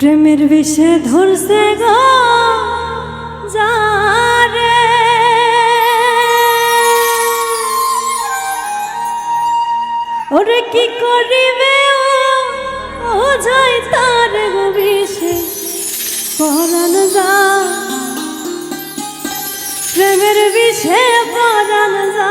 প্রেমের বিষে ধরছে গা যারে। ওরে কি করিবে ও যায় তার বিষে পরান যা। প্রেমের বিষে পরান যা।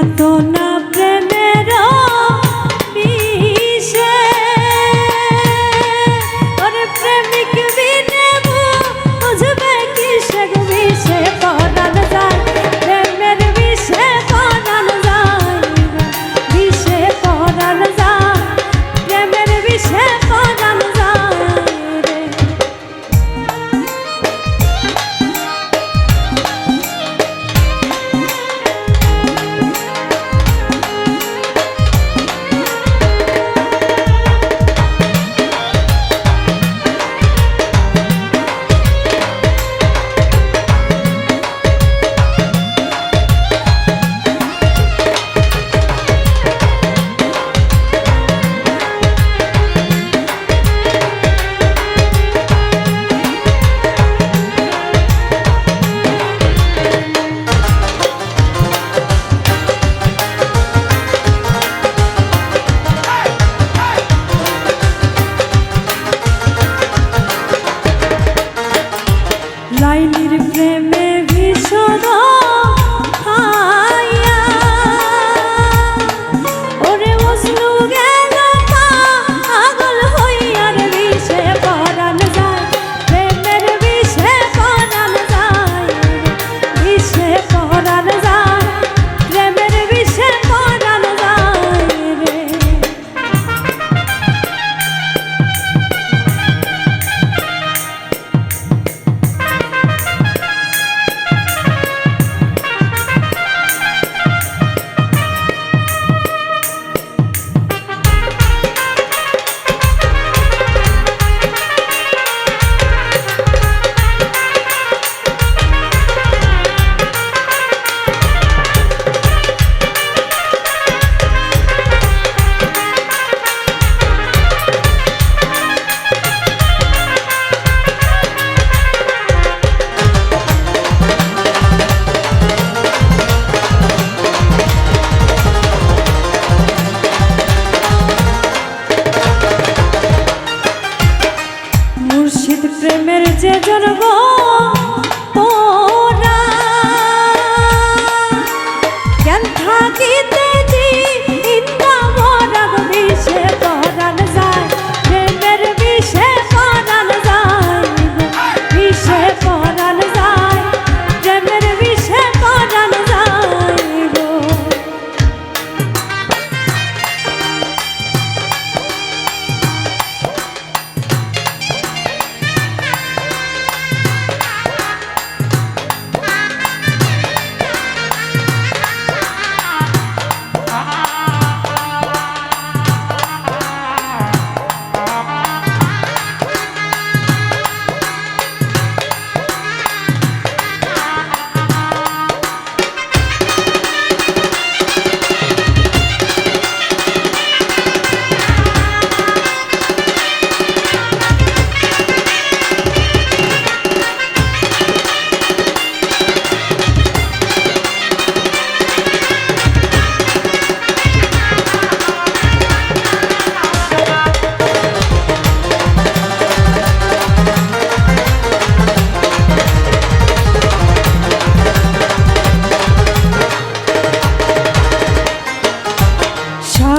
যাতন